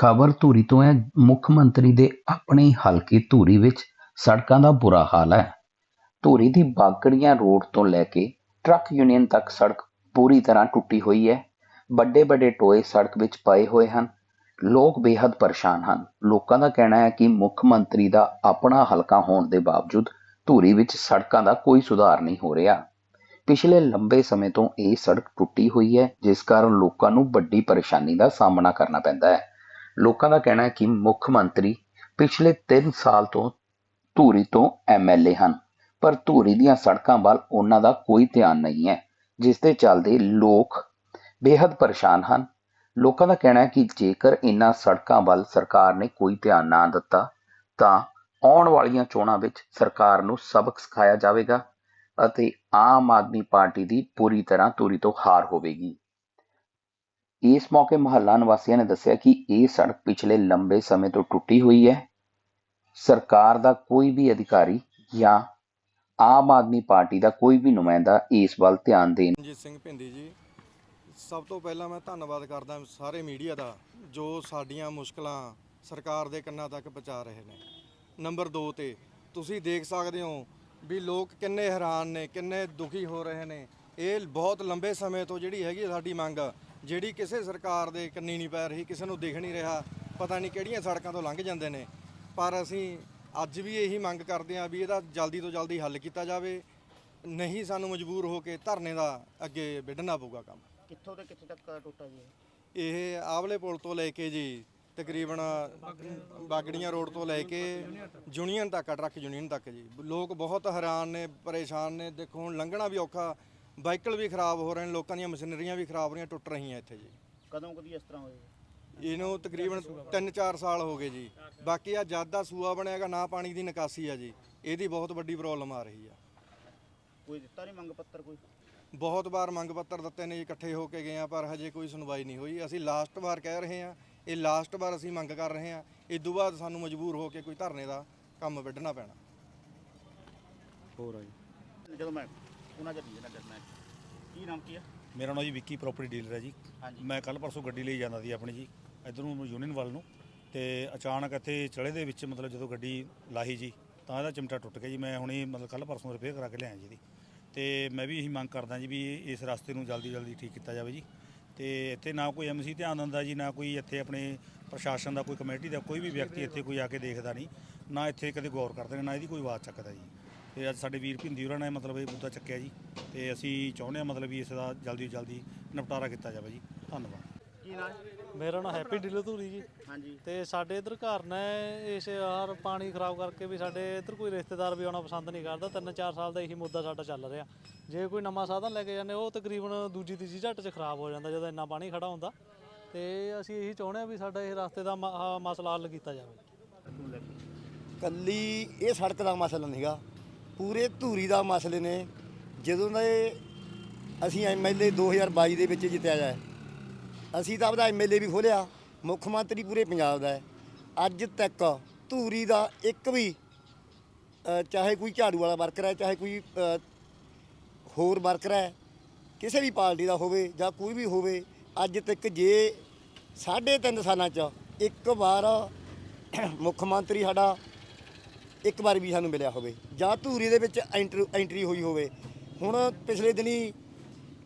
ਖਬਰ ਧੂਰੀ ਤੋਂ ਹੈ। ਮੁੱਖ ਮੰਤਰੀ ਦੇ ਆਪਣੇ ਹਲਕੇ ਧੂਰੀ ਵਿੱਚ ਸੜਕਾਂ ਦਾ ਬੁਰਾ ਹਾਲ ਹੈ। ਧੂਰੀ ਦੀ ਬਾਗੜੀਆਂ ਰੋਡ ਤੋਂ ਲੈ ਕੇ ਟਰੱਕ ਯੂਨੀਅਨ ਤੱਕ ਸੜਕ ਪੂਰੀ ਤਰ੍ਹਾਂ ਟੁੱਟੀ ਹੋਈ ਹੈ। ਵੱਡੇ ਵੱਡੇ ਟੋਏ ਸੜਕ ਵਿੱਚ ਪਏ ਹੋਏ ਹਨ। ਲੋਕ ਬੇहद ਪਰੇਸ਼ਾਨ ਹਨ। ਲੋਕਾਂ ਦਾ ਕਹਿਣਾ ਹੈ ਕਿ ਮੁੱਖ ਮੰਤਰੀ ਦਾ ਆਪਣਾ ਹਲਕਾ ਹੋਣ ਦੇ ਬਾਵਜੂਦ ਧੂਰੀ ਵਿੱਚ ਸੜਕਾਂ ਦਾ ਕੋਈ ਸੁਧਾਰ ਨਹੀਂ ਹੋ ਰਿਹਾ। ਪਿਛਲੇ ਲੰਬੇ ਸਮੇਂ ਤੋਂ ਇਹ ਸੜਕ ਟੁੱਟੀ ਹੋਈ ਹੈ, ਜਿਸ ਕਾਰਨ ਲੋਕਾਂ ਨੂੰ ਵੱਡੀ ਪਰੇਸ਼ਾਨੀ ਦਾ ਸਾਹਮਣਾ ਕਰਨਾ ਪੈਂਦਾ ਹੈ। ਲੋਕਾਂ ਦਾ ਕਹਿਣਾ ਹੈ ਕਿ ਮੁੱਖ ਮੰਤਰੀ ਪਿਛਲੇ 3 ਸਾਲ ਤੋਂ ਧੂਰੀ ਤੋਂ ਐਮਐਲਏ ਹਨ, ਪਰ ਧੂਰੀ ਦੀਆਂ ਸੜਕਾਂ ਵੱਲ ਉਹਨਾਂ ਦਾ ਕੋਈ ਧਿਆਨ ਨਹੀਂ ਹੈ, ਜਿਸ ਦੇ ਚੱਲਦੇ ਲੋਕ ਬੇहद ਪਰੇਸ਼ਾਨ ਹਨ। ਲੋਕਾਂ ਦਾ ਕਹਿਣਾ ਹੈ ਕਿ ਜੇਕਰ ਇਹਨਾਂ ਸੜਕਾਂ ਵੱਲ ਸਰਕਾਰ ਨੇ ਕੋਈ ਧਿਆਨ ਨਾ ਦਿੱਤਾ, ਤਾਂ ਆਉਣ ਵਾਲੀਆਂ ਚੋਣਾਂ ਵਿੱਚ ਸਰਕਾਰ ਨੂੰ ਸਬਕ ਸਿਖਾਇਆ ਜਾਵੇਗਾ ਅਤੇ ਆਮ ਆਦਮੀ ਪਾਰਟੀ ਦੀ ਪੂਰੀ ਤਰ੍ਹਾਂ ਧੂਰੀ ਤੋਂ ਹਾਰ ਹੋਵੇਗੀ। ਇਸ ਮੌਕੇ ਮਹੱਲਾ ਨਿਵਾਸੀਆਂ ਨੇ ਦੱਸਿਆ ਕਿ ਇਹ ਸੜਕ ਪਿਛਲੇ ਲੰਬੇ ਸਮੇਂ ਤੋਂ ਟੁੱਟੀ ਹੋਈ ਹੈ। ਸਰਕਾਰ ਦਾ ਕੋਈ ਵੀ ਅਧਿਕਾਰੀ ਜਾਂ ਆਮ ਆਦਮੀ ਪਾਰਟੀ ਦਾ ਕੋਈ ਵੀ ਨੁਮਾਇੰਦਾ ਇਸ ਵੱਲ ਧਿਆਨ ਦੇਣ ਰਣਜੀਤ ਸਿੰਘ ਭਿੰਦੀ ਜੀ, ਸਭ ਤੋਂ ਪਹਿਲਾਂ ਮੈਂ ਧੰਨਵਾਦ ਕਰਦਾ ਸਾਰੇ ਮੀਡੀਆ ਦਾ, ਜੋ ਸਾਡੀਆਂ ਮੁਸ਼ਕਲਾਂ ਸਰਕਾਰ ਦੇ ਕੰਨਾਂ ਤੱਕ ਪਹੁੰਚਾ ਰਹੇ ਨੇ। ਨੰਬਰ 2 ਤੇ, ਤੁਸੀਂ ਦੇਖ ਸਕਦੇ ਹੋ ਵੀ ਲੋਕ ਕਿੰਨੇ ਹੈਰਾਨ ਨੇ, ਕਿੰਨੇ ਦੁਖੀ ਹੋ ਰਹੇ ਨੇ। ਇਹ ਬਹੁਤ ਲੰਬੇ ਸਮੇਂ ਤੋਂ ਜਿਹੜੀ ਹੈਗੀ ਸਾਡੀ ਮੰਗ ਜਿਹੜੀ ਕਿਸੇ ਸਰਕਾਰ ਦੇ ਕੰਨੀ ਨਹੀਂ ਪੈ ਰਹੀ ਕਿਸੇ ਨੂੰ ਦਿਖ ਨਹੀਂ ਰਿਹਾ ਪਤਾ ਨਹੀਂ ਕਿਹੜੀਆਂ ਸੜਕਾਂ ਤੋਂ ਲੰਘ ਜਾਂਦੇ ਨੇ। ਪਰ ਅਸੀਂ ਅੱਜ ਵੀ ਇਹੀ ਮੰਗ ਕਰਦੇ ਹਾਂ ਵੀ ਇਹਦਾ ਜਲਦੀ ਤੋਂ ਜਲਦੀ ਹੱਲ ਕੀਤਾ ਜਾਵੇ। ਨਹੀਂ ਸਾਨੂੰ ਮਜਬੂਰ ਹੋ ਕੇ ਧਰਨੇ ਦਾ ਅੱਗੇ ਵਿੱਢਣਾ ਪਊਗਾ ਕੰਮ। ਕਿੱਥੋਂ ਤੇ ਕਿੱਥੇ ਤੱਕ ਟੁੱਟਾ ਜੀ ਇਹ? ਆਵਲੇ ਪੁਲ ਤੋਂ ਲੈ ਕੇ ਜੀ ਤਕਰੀਬਨ ਬਾਗੜੀਆਂ ਰੋਡ ਤੋਂ ਲੈ ਕੇ ਯੂਨੀਅਨ ਤੱਕ ਟਰੱਕ ਯੂਨੀਅਨ ਤੱਕ ਜੀ। ਲੋਕ ਬਹੁਤ ਹੈਰਾਨ ਨੇ ਪਰੇਸ਼ਾਨ ਨੇ। ਦੇਖੋ ਹੁਣ ਲੰਘਣਾ ਵੀ ਔਖਾ। ਵਾਹੀਕਲ ਵੀ ਖਰਾਬ ਹੋ ਰਹੇ ਨੇ ਲੋਕਾਂ ਦੀਆਂ ਮਸ਼ੀਨਰੀਆਂ ਵੀ ਖਰਾਬ ਹੋ ਰਹੀਆਂ ਟੁੱਟ ਰਹੀਆਂ ਇੱਥੇ ਜੀ। ਕਦੋਂ ਕਦੀ ਇਸ ਤਰ੍ਹਾਂ ਹੋਇਆ? ਇਹਨੂੰ ਤਕਰੀਬਨ 3-4 ਸਾਲ ਹੋ ਗਏ ਜੀ। ਬਾਕੀ ਆ ਜਦ ਦਾ ਸੂਆ ਬਣਿਆਗਾ ਨਾ ਪਾਣੀ ਦੀ ਨਿਕਾਸੀ ਆ ਜੀ। ਇਹਦੀ ਬਹੁਤ ਵੱਡੀ ਪ੍ਰੋਬਲਮ ਆ ਰਹੀ ਆ। ਕੋਈ ਦਿੱਤਾ ਨਹੀਂ ਮੰਗ ਪੱਤਰ ਕੋਈ? ਬਹੁਤ ਵਾਰ ਮੰਗ ਪੱਤਰ ਦਿੱਤੇ ਨੇ ਜੀ ਇਕੱਠੇ ਹੋ ਕੇ ਗਏ ਆ ਪਰ ਹਜੇ ਕੋਈ ਸੁਣਵਾਈ ਨਹੀਂ ਹੋਈ। ਅਸੀਂ ਲਾਸਟ ਵਾਰ ਕਹਿ ਰਹੇ ਆ ਇਹ ਲਾਸਟ ਵਾਰ ਅਸੀਂ ਮੰਗ ਕਰ ਰਹੇ ਆ ਇਸ ਤੋਂ ਬਾਅਦ ਸਾਨੂੰ ਮਜਬੂਰ ਹੋ ਕੇ ਕੋਈ ਧਰਨੇ ਦਾ ਕੰਮ ਵਿੱਢਣਾ ਪੈਣਾ। ਹੋਰ ਆ ਜੀ। ਜਦੋਂ ਮੈਂ ਉਹਨਾਂ ਜੱਟੀ ਜਨਾ ਕਰਨਾ ਕੀ ਨਾਮ ਕੀ ਹੈ ਮੇਰਾ ਨਾਮ ਜੀ ਵਿੱਕੀ ਪ੍ਰਾਪਰਟੀ ਡੀਲਰ ਹੈ ਜੀ। ਹਾਂਜੀ। ਮੈਂ ਕੱਲ ਪਰਸੋਂ ਗੱਡੀ ਲਈ ਜਾਂਦਾ ਸੀ ਆਪਣੀ ਜੀ ਇਧਰ ਨੂੰ ਯੂਨੀਅਨ ਵੱਲ ਨੂੰ। ਤੇ ਅਚਾਨਕ ਇੱਥੇ ਚੜੇ ਦੇ ਵਿੱਚ ਮਤਲਬ ਜਦੋਂ ਗੱਡੀ ਲਾਹੀ ਜੀ ਤਾਂ ਇਹਦਾ ਚਿਮਟਾ ਟੁੱਟ ਗਿਆ ਜੀ। ਮੈਂ ਹੁਣੇ ਮਤਲਬ ਕੱਲ ਪਰਸੋਂ ਰਿਪੇਅਰ ਕਰਾ ਕੇ ਲਿਆਇਆ ਜੀ ਇਹਦੀ। ਤੇ ਮੈਂ ਵੀ ਇਹੀ ਮੰਗ ਕਰਦਾ ਜੀ ਵੀ ਇਸ ਰਸਤੇ ਨੂੰ ਜਲਦੀ ਜਲਦੀ ਠੀਕ ਕੀਤਾ ਜਾਵੇ ਜੀ। ਤੇ ਇੱਥੇ ਨਾ ਕੋਈ ਐਮਸੀ ਧਿਆਨ ਦਿੰਦਾ ਜੀ ਨਾ ਕੋਈ ਇੱਥੇ ਆਪਣੇ ਪ੍ਰਸ਼ਾਸਨ ਦਾ ਕੋਈ ਕਮੇਟੀ ਦਾ ਕੋਈ ਵੀ ਵਿਅਕਤੀ ਇੱਥੇ ਕੋਈ ਆ ਕੇ ਦੇਖਦਾ ਨਹੀਂ। ਨਾ ਇੱਥੇ ਕਦੇ ਗੌਰ ਕਰਦੇ ਨੇ ਨਾ ਇਹਦੀ ਕੋਈ ਆਵਾਜ਼ ਚੱਕਦਾ ਜੀ। ਤੇ ਅੱਜ ਸਾਡੇ ਵੀਰ ਭਿੰਦੀ ਹੋਰਾਂ ਨੇ ਮਤਲਬ ਇਹ ਮੁੱਦਾ ਚੱਕਿਆ ਜੀ ਤੇ ਅਸੀਂ ਚਾਹੁੰਦੇ ਹਾਂ ਮਤਲਬ ਵੀ ਇਸ ਦਾ ਜਲਦੀ ਤੋਂ ਜਲਦੀ ਨਿਪਟਾਰਾ ਕੀਤਾ ਜਾਵੇ ਜੀ। ਧੰਨਵਾਦ। ਕੀ ਨਾਮ ਮੇਰਾ ਨਾਮ ਹੈਪੀ ਢਿੱਲੋਂ ਧੂਰੀ ਜੀ। ਹਾਂਜੀ। ਤੇ ਸਾਡੇ ਇਧਰ ਘਰ ਨੇ ਇਸ ਯਾਰ ਪਾਣੀ ਖਰਾਬ ਕਰਕੇ ਵੀ ਸਾਡੇ ਇਧਰ ਕੋਈ ਰਿਸ਼ਤੇਦਾਰ ਵੀ ਆਉਣਾ ਪਸੰਦ ਨਹੀਂ ਕਰਦਾ। ਤਿੰਨ ਚਾਰ ਸਾਲ ਦਾ ਇਹੀ ਮੁੱਦਾ ਸਾਡਾ ਚੱਲ ਰਿਹਾ। ਜੇ ਕੋਈ ਨਵਾਂ ਸਾਧਨ ਲੈ ਕੇ ਜਾਂਦੇ ਉਹ ਤਕਰੀਬਨ ਦੂਜੀ ਤੀਜੀ ਝੱਟ 'ਚ ਖਰਾਬ ਹੋ ਜਾਂਦਾ ਜਦੋਂ ਇੰਨਾ ਪਾਣੀ ਖੜਾ ਹੁੰਦਾ। ਤੇ ਅਸੀਂ ਇਹੀ ਚਾਹੁੰਦੇ ਹਾਂ ਵੀ ਸਾਡਾ ਇਹ ਰਸਤੇ ਦਾ ਮ- ਆਹ ਮਸਲਾ ਹੱਲ ਕੀਤਾ ਜਾਵੇ। ਕੱਲੀ ਇਹ ਸੜਕ ਦਾ ਮਸਲਾ ਨਹੀਂਗਾ ਪੂਰੇ ਧੂਰੀ ਦਾ ਮਸਲੇ ਨੇ। ਜਦੋਂ ਦਾ ਇਹ ਅਸੀਂ ਐਮਐਲਏ 2022 ਦੇ ਵਿੱਚ ਜਿੱਤਿਆ ਜਾਏ, ਅਸੀਂ ਤਾਂ ਆਪਦਾ ਐਮਐਲਏ ਵੀ ਖੋਲਿਆ ਮੁੱਖ ਮੰਤਰੀ ਪੂਰੇ ਪੰਜਾਬ ਦਾ ਹੈ। ਅੱਜ ਤੱਕ ਧੂਰੀ ਦਾ ਇੱਕ ਵੀ ਚਾਹੇ ਕੋਈ ਝਾੜੂ ਵਾਲਾ ਵਰਕਰ ਹੈ, ਚਾਹੇ ਕੋਈ ਹੋਰ ਵਰਕਰ ਹੈ, ਕਿਸੇ ਵੀ ਪਾਰਟੀ ਦਾ ਹੋਵੇ ਜਾਂ ਕੋਈ ਵੀ ਹੋਵੇ, ਅੱਜ ਤੱਕ ਜੇ ਸਾਢੇ ਤਿੰਨ ਸਾਲਾਂ 'ਚ ਇੱਕ ਵਾਰ ਮੁੱਖ ਮੰਤਰੀ ਸਾਡਾ ਇੱਕ ਵਾਰ ਵੀ ਸਾਨੂੰ ਮਿਲਿਆ ਹੋਵੇ ਜਾਂ ਧੂਰੀ ਦੇ ਵਿੱਚ ਐਂਟਰ ਐਂਟਰੀ ਹੋਈ ਹੋਵੇ। ਹੁਣ ਪਿਛਲੇ ਦਿਨੀ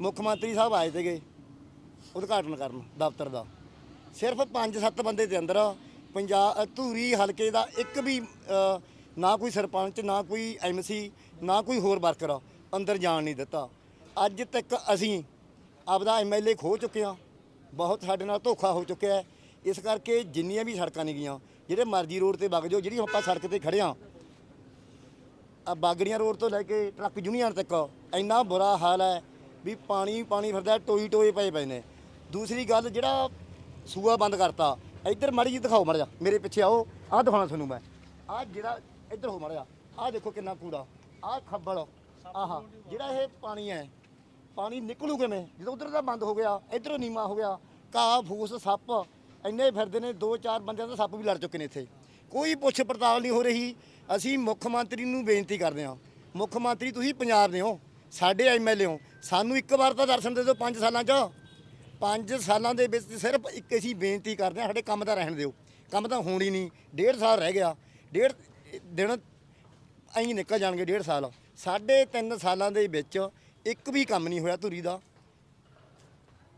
ਮੁੱਖ ਮੰਤਰੀ ਸਾਹਿਬ ਆਏ ਸੀਗੇ ਉਦਘਾਟਨ ਕਰਨ ਦਫ਼ਤਰ ਦਾ। ਸਿਰਫ 5-7 ਬੰਦੇ ਦੇ ਅੰਦਰ ਪੰਜਾਬ ਧੂਰੀ ਹਲਕੇ ਦਾ ਇੱਕ ਵੀ ਅ, ਨਾ ਕੋਈ ਸਰਪੰਚ ਨਾ ਕੋਈ ਐਮਸੀ ਨਾ ਕੋਈ ਹੋਰ ਵਰਕਰ ਅੰਦਰ ਜਾਣ ਨਹੀਂ ਦਿੱਤਾ। ਅੱਜ ਤੱਕ ਅਸੀਂ ਆਪਦਾ ਐਮਐਲਏ ਖੋ ਚੁੱਕੇ ਹਾਂ। ਬਹੁਤ ਸਾਡੇ ਨਾਲ ਧੋਖਾ ਹੋ ਚੁੱਕਿਆ ਹੈ। ਇਸ ਕਰਕੇ ਜਿੰਨੀਆਂ ਵੀ ਸੜਕਾਂ ਨੇਗੀਆਂ, ਜਿਹੜੇ ਮਰਜ਼ੀ ਰੋਡ ਤੇ ਵਗ ਜਾਓ, ਜਿਹੜੀ ਆਪਾਂ ਸੜਕ ਤੇ ਖੜੇ ਹਾਂ ਆ ਬਾਗੜੀਆਂ ਰੋਡ ਤੋਂ ਲੈ ਕੇ ਟਰੱਕ ਯੂਨੀਅਨ ਤੱਕ ਇੰਨਾ ਬੁਰਾ ਹਾਲ ਹੈ ਵੀ ਪਾਣੀ ਪਾਣੀ ਫਿਰਦਾ ਟੋਈ ਟੋਏ ਪਏ ਪਏ ਨੇ। ਦੂਸਰੀ ਗੱਲ, ਜਿਹੜਾ ਸੂਆ ਬੰਦ ਕਰਤਾ, ਇੱਧਰ ਮਾੜੀ ਜੀ ਦਿਖਾਓ ਮੜ ਜਾ ਮੇਰੇ ਪਿੱਛੇ ਆਓ, ਆਹ ਦਿਖਾਉਣਾ ਤੁਹਾਨੂੰ ਮੈਂ। ਆਹ ਜਿਹੜਾ ਇੱਧਰ ਹੋ ਮੜਿਆ ਆਹ ਦੇਖੋ ਕਿੰਨਾ ਕੂੜਾ, ਆਹ ਖੱਬਲ, ਆਹ, ਜਿਹੜਾ ਇਹ ਪਾਣੀ ਹੈ, ਪਾਣੀ ਨਿਕਲੂ ਕਿਵੇਂ? ਜਦੋਂ ਉਧਰ ਦਾ ਬੰਦ ਹੋ ਗਿਆ, ਇਧਰੋਂ ਨੀਮਾ ਹੋ ਗਿਆ, ਘਾਹ, ਫੂਸ, ਸੱਪ ਇੰਨੇ ਫਿਰਦੇ ਨੇ, ਦੋ ਚਾਰ ਬੰਦਿਆਂ ਦਾ ਸੱਪ ਵੀ ਲੜ ਚੁੱਕੇ ਨੇ ਇੱਥੇ। ਕੋਈ ਪੁੱਛ ਪੜਤਾਲ ਨਹੀਂ ਹੋ ਰਹੀ। ਅਸੀਂ ਮੁੱਖ ਮੰਤਰੀ ਨੂੰ ਬੇਨਤੀ ਕਰਦੇ ਹਾਂ। ਮੁੱਖ ਮੰਤਰੀ, ਤੁਸੀਂ ਪੰਜਾਬ ਦੇ ਹੋ, ਸਾਡੇ ਐਮਐਲਏ ਹੋ। ਸਾਨੂੰ ਇੱਕ ਵਾਰ ਤਾਂ ਦਰਸ਼ਨ ਦੇ ਦਿਓ 5 ਸਾਲਾਂ 'ਚ। 5 ਸਾਲਾਂ ਦੇ ਵਿੱਚ ਸਿਰਫ ਇੱਕ ਅਸੀਂ ਬੇਨਤੀ ਕਰਦੇ ਹਾਂ, ਸਾਡੇ ਕੰਮ ਦਾ ਰਹਿਣ ਦਿਓ। ਕੰਮ ਤਾਂ ਹੋਣੀ ਨਹੀਂ। ਡੇਢ ਸਾਲ ਰਹਿ ਗਿਆ। ਡੇਢ, ਦਿਨ ਐਂ ਨਿਕਲ ਜਾਣਗੇ ਡੇਢ ਸਾਲ। ਸਾਢੇ ਤਿੰਨ ਸਾਲਾਂ ਦੇ ਵਿੱਚ ਇੱਕ ਵੀ ਕੰਮ ਨਹੀਂ ਹੋਇਆ ਧੂਰੀ ਦਾ।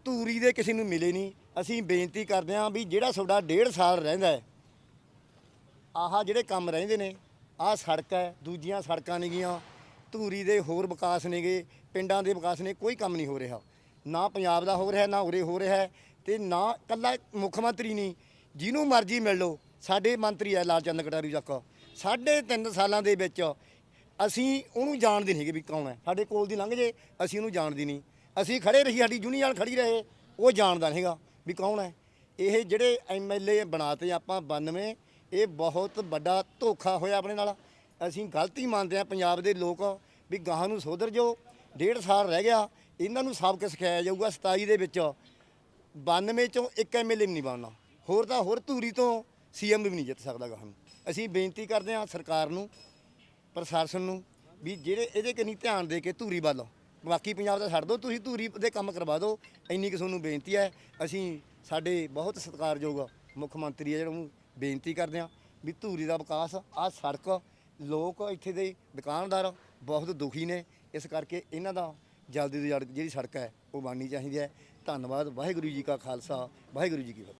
ਧੂਰੀ ਦੇ ਕਿਸੇ ਨੂੰ ਮਿਲੇ ਨਹੀਂ। ਅਸੀਂ ਬੇਨਤੀ ਕਰਦੇ ਹਾਂ ਵੀ ਜਿਹੜਾ ਤੁਹਾਡਾ ਡੇਢ ਸਾਲ ਰਹਿੰਦਾ ਹੈ, ਆਹ ਜਿਹੜੇ ਕੰਮ ਰਹਿੰਦੇ ਨੇ, ਆਹ ਸੜਕ ਹੈ, ਦੂਜੀਆਂ ਸੜਕਾਂ ਨੇਗੀਆਂ ਧੂਰੀ ਦੇ ਹੋਰ ਵਿਕਾਸ ਨੇਗੇ ਪਿੰਡਾਂ ਦੇ ਵਿਕਾਸ ਨੇ ਕੋਈ ਕੰਮ ਨਹੀਂ ਹੋ ਰਿਹਾ। ਨਾ ਪੰਜਾਬ ਦਾ ਹੋ ਰਿਹਾ, ਨਾ ਉਰੇ ਹੋ ਰਿਹਾ ਹੈ ਤੇ ਨਾ ਕੱਲਾ ਮੁੱਖ ਮੰਤਰੀ ਨਹੀਂ, ਜਿਹਨੂੰ ਮਰਜ਼ੀ ਮਿਲ ਲਓ, ਸਾਡੇ ਮੰਤਰੀ ਹੈ ਲਾਲ ਚੰਦ ਕਟਾਰੀ ਚੱਕ। ਸਾਢੇ ਤਿੰਨ ਸਾਲਾਂ ਦੇ ਵਿੱਚ ਅਸੀਂ ਉਹਨੂੰ ਜਾਣਦੇ ਨਹੀਂ ਹੈਗੇ ਵੀ ਕੌਣ ਹੈ। ਸਾਡੇ ਕੋਲ ਦੀ ਲੰਘ ਜੇ, ਅਸੀਂ ਉਹਨੂੰ ਜਾਣਦੇ ਨਹੀਂ। ਅਸੀਂ ਖੜੇ ਰਹੀ ਸਾਡੀ ਯੂਨੀਅਨ ਖੜੀ ਰਹੇ, ਉਹ ਜਾਣਦਾ ਨਹੀਂ ਹੈਗਾ। ਵੀ ਕੌਣ ਹੈ? ਇਹ ਜਿਹੜੇ ਐਮਐਲਏ ਬਣਾਤੇ ਆਪਾਂ 92 ਇਹ ਬਹੁਤ ਵੱਡਾ ਧੋਖਾ ਹੋਇਆ ਆਪਣੇ ਨਾਲ। ਅਸੀਂ ਗਲਤੀ ਮੰਨਦੇ ਆ ਪੰਜਾਬ ਦੇ ਲੋਕ ਵੀ ਗਾਹਾਂ ਨੂੰ ਸੁਧਰ ਜੋ, ਡੇਢ ਸਾਲ ਰਹਿ ਗਿਆ, ਇਹਨਾਂ ਨੂੰ ਸਬਕ ਸਿਖਾਇਆ ਜਾਊਗਾ 27 ਦੇ ਵਿੱਚ। 92 ਚੋਂ ਇੱਕ ਐਮਐਲਏ ਨਹੀਂ ਬਣਨਾ। ਹੋਰ ਤਾਂ ਹੋਰ ਧੂਰੀ ਤੋਂ ਸੀਐਮ ਵੀ ਨਹੀਂ ਜਿੱਤ ਸਕਦਾ ਗਾਹਾਂ ਨੂੰ। ਅਸੀਂ ਬੇਨਤੀ ਕਰਦੇ ਹਾਂ ਸਰਕਾਰ ਨੂੰ, ਪ੍ਰਸ਼ਾਸਨ ਨੂੰ ਵੀ ਜਿਹੜੇ ਇਹਦੇ ਕੰਨੀ ਧਿਆਨ ਦੇ ਕੇ ਧੂਰੀ ਵੱਲ ਬਾਕੀ ਪੰਜਾਬ ਦਾ ਛੱਡ ਦਿਓ, ਤੁਸੀਂ ਧੂਰੀ ਦੇ ਕੰਮ ਕਰਵਾ ਦਿਓ। ਇੰਨੀ ਕਿ ਤੁਹਾਨੂੰ ਬੇਨਤੀ ਹੈ। ਅਸੀਂ ਸਾਡੇ ਬਹੁਤ ਸਤਿਕਾਰਯੋਗ ਮੁੱਖ ਮੰਤਰੀ ਹੈ ਜਿਹੜਾ ਨੂੰ ਬੇਨਤੀ ਕਰਦੇ ਹਾਂ ਵੀ ਧੂਰੀ ਦਾ ਵਿਕਾਸ, ਆਹ ਸੜਕ, ਲੋਕ ਇੱਥੇ ਦੇ ਦੁਕਾਨਦਾਰ ਬਹੁਤ ਦੁਖੀ ਨੇ। ਇਸ ਕਰਕੇ ਇਹਨਾਂ ਦਾ ਜਲਦੀ ਤੋਂ ਜਲਦੀ ਜਿਹੜੀ ਸੜਕ ਹੈ, ਉਹ ਬਣਨੀ ਚਾਹੀਦੀ ਹੈ। ਧੰਨਵਾਦ। ਵਾਹਿਗੁਰੂ ਜੀ ਕਾ ਖਾਲਸਾ, ਵਾਹਿਗੁਰੂ ਜੀ ਕੀ ਫਤਿਹ।